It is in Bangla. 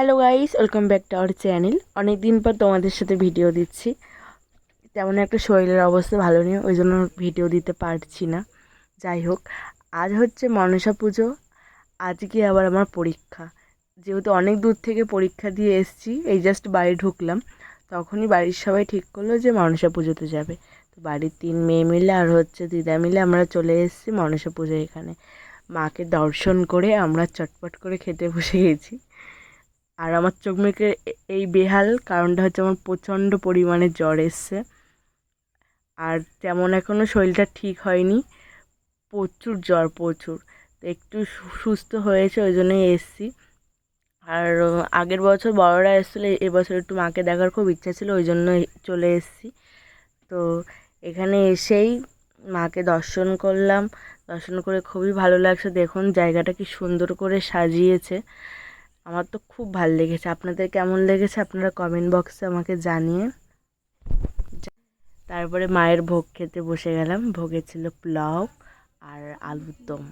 Hello guys welcome back to our channel অনেক দিন পর তোমাদের সাথে ভিডিও দিচ্ছি। তেমন একটা শরীরের অবস্থা ভালো নেই, ওই জন্য ভিডিও দিতে পারছি না। যাই হোক, আজ হচ্ছে মনসা পুজো। আজকে আবার আমার পরীক্ষা। যেহেতু অনেক দূর থেকে পরীক্ষা দিয়ে এসেছি, এই জাস্ট বাড়ি ঢুকলাম। তখনই বাড়ির সবাই ঠিক করল যে মনসা পুজোতে যাবে। তো বাড়ির তিন মেয়ে মিলে আর হচ্ছে দিদা মিলে আমরা চলে এসেছি মনসা পুজো এখানে। মাকে দর্শন করে আমরা চটপট করে খেতে বসে গেছি। আর আমার চোখ মুখে এই বেহাল কারণটা হচ্ছে আমার প্রচণ্ড পরিমাণে জ্বর এসছে। আর তেমন এখনও শরীরটা ঠিক হয়নি। প্রচুর জ্বর, প্রচুর। তো একটু সুস্থ হয়েছে, ওই জন্যই এসছি। আর আগের বছর বড়রা এসেছিল এবছর একটু মাকে দেখার খুব ইচ্ছা ছিল, ওই জন্য চলে এসেছি। তো এখানে এসেই মাকে দর্শন করলাম। দর্শন করে খুবই ভালো লাগছে। দেখুন, জায়গাটা কি সুন্দর করে সাজিয়েছে। আমার তো খুব ভালো লেগেছে। আপনাদের কেমন লেগেছে আপনারা কমেন্ট বক্সে আমাকে জানিয়ে। তারপরে মায়ের ভোগ খেতে বসে গেলাম। ভোগে ছিল পোলাও আর আলুর দম।